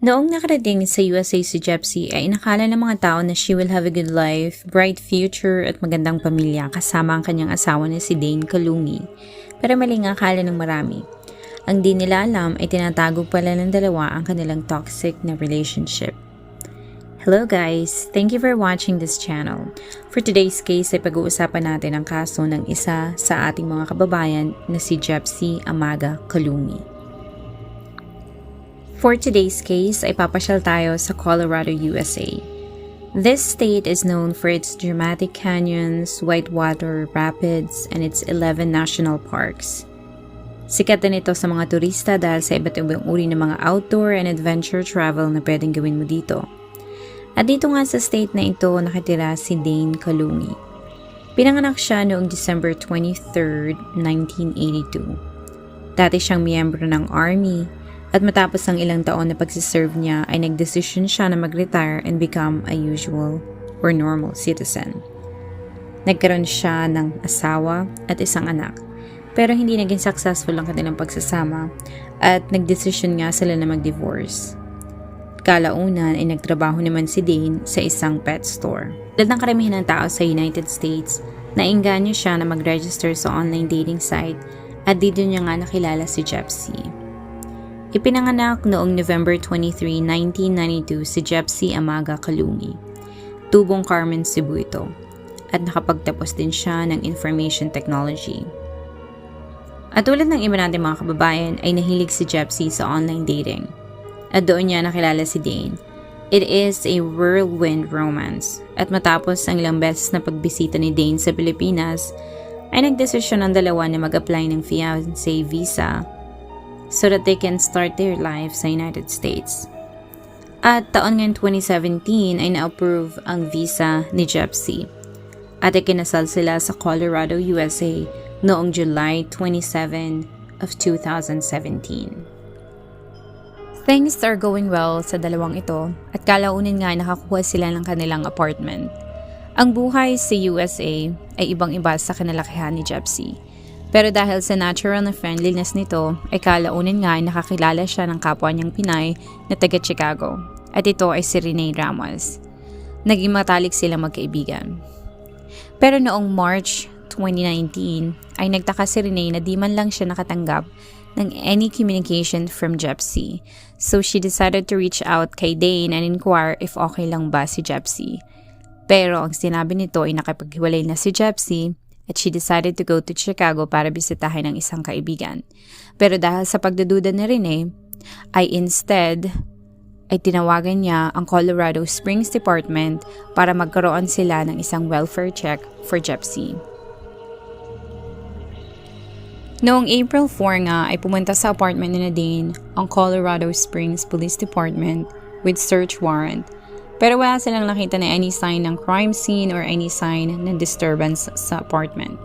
Noong nakarating sa USA si Jepsy ay inakala ng mga tao na she will have a good life, bright future at magandang pamilya kasama ang kanyang asawa na si Dane Kalungi. Pero maling akala ng marami. Ang di nila alam ay tinatago pala ng dalawa ang kanilang toxic na relationship. Hello guys! Thank you for watching this channel. For today's case ay pag-uusapan natin ang kaso ng isa sa ating mga kababayan na si Jepsy Amaga Kalungi. For today's case ay papasyal tayo sa Colorado, USA. This state is known for its dramatic canyons, whitewater rapids, and its 11 national parks. Sikat din ito sa mga turista dahil sa iba't ibang uri ng mga outdoor and adventure travel na pwedeng gawin mo dito. At dito nga sa state na ito nakatira si Dane Kalungi. Pinanganak siya noong December 23, 1982. Dati siyang miyembro ng Army at matapos ang ilang taon na pagsiserve niya ay nagdesisyon siya na mag-retire and become a usual or normal citizen. Nagkaroon siya ng asawa at isang anak. Pero hindi naging successful ang kanilang pagsasama at nagdesisyon nga sila na mag-divorce. Kalaunan ay nagtrabaho naman si Dane sa isang pet store. Dahil ng karamihan ng tao sa United States, nainganyo siya na mag-register sa online dating site at dito niya nga nakilala si Jepsy. Ipinanganak noong November 23, 1992 si Jepsy Amaga Kalungi. Tubong Carmen Cebu ito. At nakapagtapos din siya ng Information Technology. At tulad ng iba natin mga kababayan ay nahilig si Jepsy sa online dating. At doon niya nakilala si Dane. It is a whirlwind romance. At matapos ang ilang beses na pagbisita ni Dane sa Pilipinas, ay nagdesisyon ang dalawa na mag-apply ng fiancé visa so that they can start their life sa United States. At taon ngayon 2017 ay na-approve ang visa ni Jepsy at ikinasal sila sa Colorado, USA noong July 27 of 2017. Things are going well sa dalawang ito at kalaunin nga nakakuha sila ng kanilang apartment. Ang buhay sa USA ay ibang-iba sa kinalakihan ni Jepsy pero dahil sa natural na friendliness nito, ay kalaunin nga ay nakakilala siya ng kapwa niyang Pinay na taga Chicago. At ito ay si Rene Ramos. Naging matalik silang magkaibigan. Pero noong March 2019 ay nagtaka si Rene na di man lang siya nakatanggap ng any communication from Jepsy. So she decided to reach out kay Dane and inquire if okay lang ba si Jepsy. Pero ang sinabi nito ay nakipaghiwalay na si Jepsy at she decided to go to Chicago para bisitahin ang isang kaibigan. Pero dahil sa pagdaduda ni Rene, ay instead ay tinawagan niya ang Colorado Springs Department para magkaroon sila ng isang welfare check for Jepsy. Noong April 4 nga ay pumunta sa apartment ni Nadine ang Colorado Springs Police Department with search warrant pero wala silang nakita na any sign ng crime scene or any sign ng disturbance sa apartment.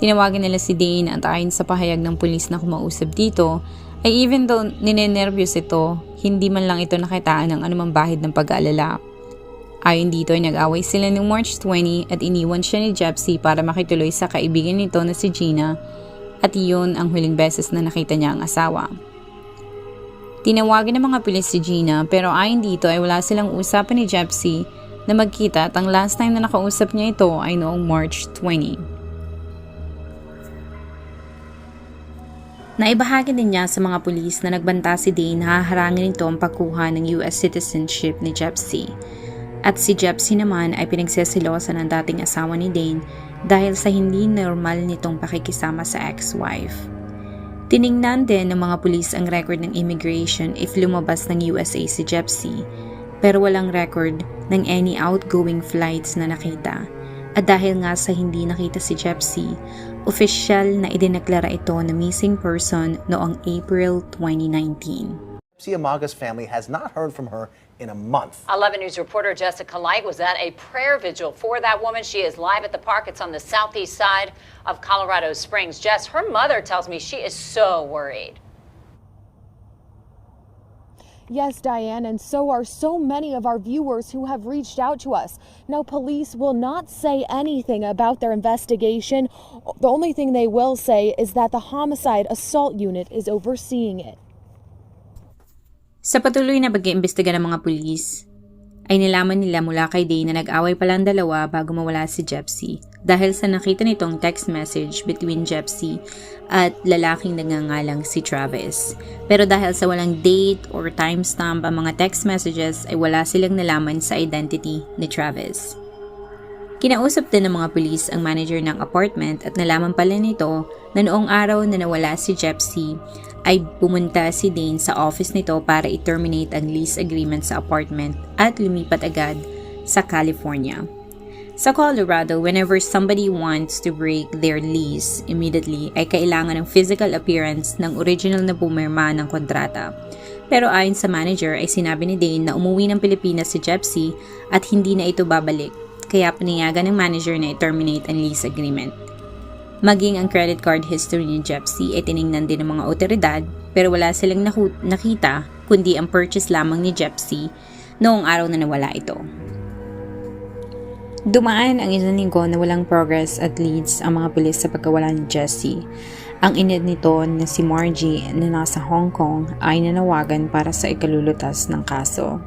Tinawagan nila si Dane at ayon sa pahayag ng pulis na kumausap dito, ay even though ninenervyos ito, hindi man lang ito nakitaan ng anumang bahid ng pag-aalala. Ayon dito ay nag-away sila noong March 20 at iniwan siya ni Jepsy para makituloy sa kaibigan nito na si Gina at iyon ang huling beses na nakita niya ang asawa. Tinawagan ng mga pulis si Gina pero ayon dito ay wala silang usapan ni Jepsy na magkita at ang last time na nakausap niya ito ay noong March 20. Naibahagi din niya sa mga pulis na nagbanta si Dane haharangin nito ang pagkuha ng US citizenship ni Jepsy. At si Jepsy naman ay pinagsesilosa ng dating asawa ni Dane dahil sa hindi normal nitong pakikisama sa ex-wife. Tiningnan din ng mga pulis ang record ng immigration if lumabas ng USA si Jepsy, pero walang record ng any outgoing flights na nakita. At dahil nga sa hindi nakita si Jepsy, official na idineklara ito na missing person noong April 2019. Amaga's family has not heard from her in a month. 11 News reporter Jessica Light was at a prayer vigil for that woman. She is live at the park. It's on the southeast side of Colorado Springs. Jess, her mother tells me she is so worried. Yes, Diane, and so are so many of our viewers who have reached out to us. Now, police will not say anything about their investigation. The only thing they will say is that the homicide assault unit is overseeing it. Sa patuloy na pag-iimbestiga ng mga pulis, ay nilaman nila mula kay Dane na nag-away pala ang dalawa bago mawala si Jepsy dahil sa nakita nitong text message between Jepsy at lalaking nagngangalang si Travis. Pero dahil sa walang date or timestamp ang mga text messages ay wala silang nalaman sa identity ni Travis. Kinausap din ng mga pulis ang manager ng apartment at nalaman pala nito na noong araw na nawala si Jepsy ay pumunta si Dane sa office nito para i-terminate ang lease agreement sa apartment at lumipat agad sa California. Sa Colorado, whenever somebody wants to break their lease immediately ay kailangan ng physical appearance ng original na pumirma ng kontrata. Pero ayon sa manager ay sinabi ni Dane na umuwi ng Pilipinas si Jepsy at hindi na ito babalik kaya panayagan ng manager na i-terminate ang lease agreement. Maging ang credit card history ni Jepsy ay tiningnan din ng mga otoridad pero wala silang nakita kundi ang purchase lamang ni Jepsy noong araw na nawala ito. Dumaan ang isang linggo na walang progress at leads ang mga pulis sa pagkawala ni Jessie. Ang inid nito na si Margie na nasa Hong Kong ay nanawagan para sa ikalulutas ng kaso.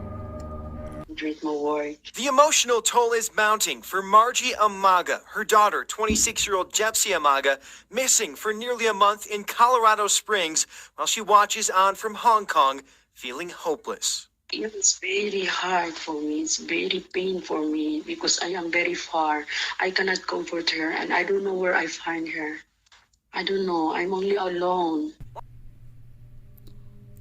Drink more water. The emotional toll is mounting for Margie Amaga, her daughter, 26 year old Jepsy Amaga, missing for nearly a month in Colorado Springs while she watches on from Hong Kong, feeling hopeless. It's very hard for me. It's very pain for me because I am very far. I cannot comfort her and I don't know where I find her. I don't know. I'm only alone.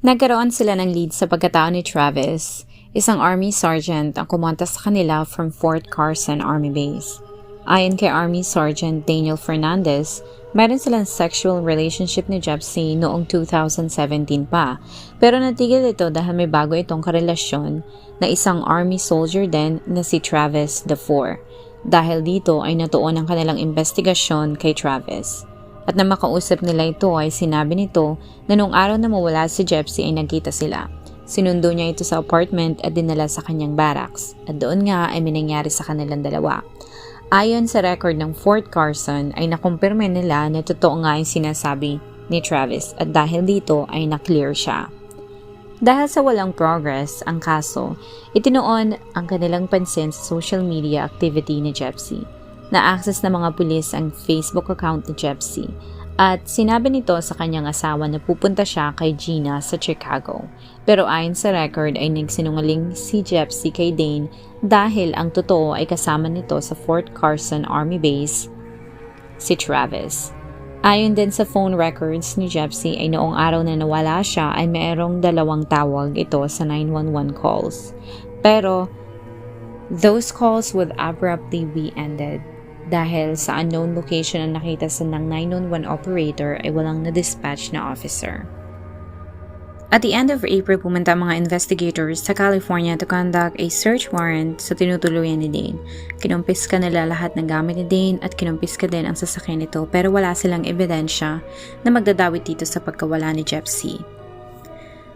Nagkaroon sila ng lead sa pagkatao ni Travis, isang army sergeant ang kumonta sa kanila from Fort Carson Army Base. Ayon kay Army Sergeant Daniel Fernandez, meron silang sexual relationship ni Jepsy noong 2017 pa, pero natigil ito dahil may bago itong karelasyon na isang army soldier din na si Travis IV. Dahil dito ay natuon ang kanilang investigasyon kay Travis. At na makausap nila ito ay sinabi nito na nung araw na mawala si Jepsy ay nagkita sila. Sinundo niya ito sa apartment at dinala sa kanyang barracks. At doon nga ay may nangyari sa kanilang dalawa. Ayon sa record ng Fort Carson ay nakumpirme nila na totoo nga yung sinasabi ni Travis at dahil dito ay na-clear siya. Dahil sa walang progress ang kaso, itinoon ang kanilang pansin sa social media activity ni Jepsy. Na-access ng mga pulis ang Facebook account ni Jepsy at sinabi nito sa kanyang asawa na pupunta siya kay Gina sa Chicago. Pero ayon sa record ay nagsinungaling si Jepsy kay Dane dahil ang totoo ay kasama nito sa Fort Carson Army Base, si Travis. Ayon din sa phone records ni Jepsy ay noong araw na nawala siya ay mayroong dalawang tawag ito sa 911 calls. Pero those calls would abruptly be ended dahil sa unknown location ang nakita sa ng 911 operator ay walang na-dispatch na officer. At the end of April, pumunta mga investigators sa California to conduct a search warrant sa tinutuluyan ni Dane. Kinumpiska nila lahat ng gamit ni Dane at kinumpiska din ang sasakyan nito pero wala silang ebidensya na magdadawit dito sa pagkawala ni Jepsy.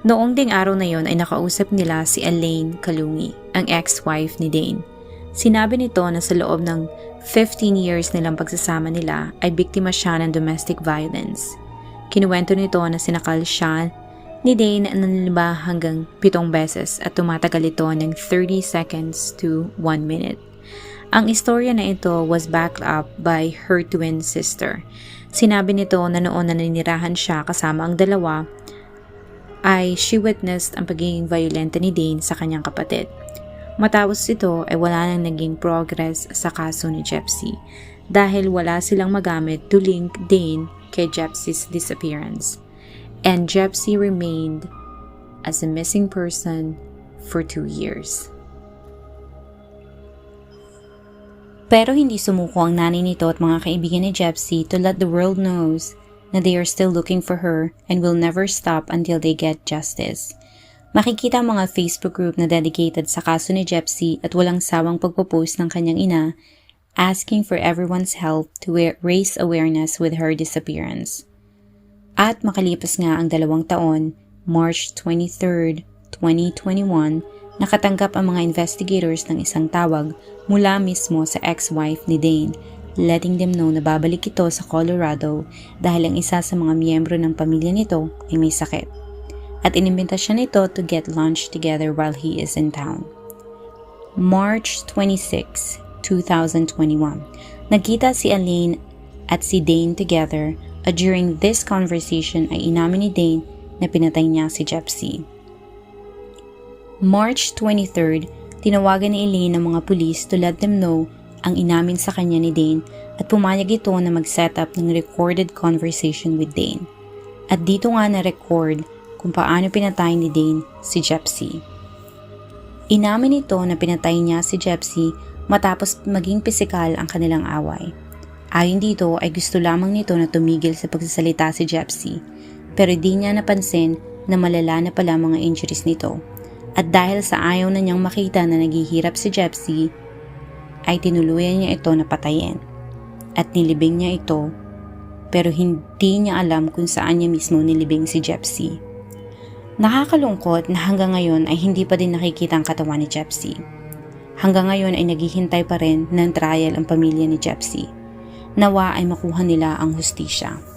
Noong ding araw na yon ay nakausap nila si Elaine Kalungi, ang ex-wife ni Dane. Sinabi nito na sa loob ng 15 years nilang pagsasama nila ay biktima siya ng domestic violence. Kinuwento nito na sinakal siya ni Dane ng lima hanggang pitong beses at tumatagal ito ng 30 seconds to 1 minute. Ang istorya na ito was backed up by her twin sister. Sinabi nito na noon na naninirahan siya kasama ang dalawa ay she witnessed ang pagiging violente ni Dane sa kanyang kapatid. Matapos ito ay wala nang naging progress sa kaso ni Jepsy dahil wala silang magamit to link Dane kay Jepsy's disappearance. And Jepsy remained as a missing person for two years. Pero hindi sumuko ang nanay nito at mga kaibigan ni Jepsy to let the world knows na they are still looking for her and will never stop until they get justice. Makikita ang mga Facebook group na dedicated sa kaso ni Jepsy at walang sawang pagpo-post ng kanyang ina asking for everyone's help to raise awareness with her disappearance. At makalipas nga ang dalawang taon, March 23, 2021, nakatanggap ang mga investigators ng isang tawag mula mismo sa ex-wife ni Dane, letting them know na babalik ito sa Colorado dahil ang isa sa mga miyembro ng pamilya nito ay may sakit. At inimbita siya nito to get lunch together while he is in town. March 26, 2021. Nagkita si Aline at si Dane together at during this conversation ay inamin ni Dane na pinatay niya si Jepsy. March 23, tinawagan ni Elaine ng mga pulis to let them know ang inamin sa kanya ni Dane at pumayag ito na mag-set up ng recorded conversation with Dane. At dito nga na-record kung paano pinatay ni Dane si Jepsy. Inamin nito na pinatay niya si Jepsy matapos maging pisikal ang kanilang away. Ayon dito ay gusto lamang nito na tumigil sa pagsasalita si Jepsy pero di niya napansin na malala na pala mga injuries nito. At dahil sa ayaw na niyang makita na naghihirap si Jepsy, ay tinuluyan niya ito na patayin. At nilibing niya ito, pero hindi niya alam kung saan niya mismo nilibing si Jepsy. Nakakalungkot na hanggang ngayon ay hindi pa din nakikita ang katawan ni Jepsy. Hanggang ngayon ay naghihintay pa rin ng trial ang pamilya ni Jepsy. Nawa ay makuha nila ang hustisya.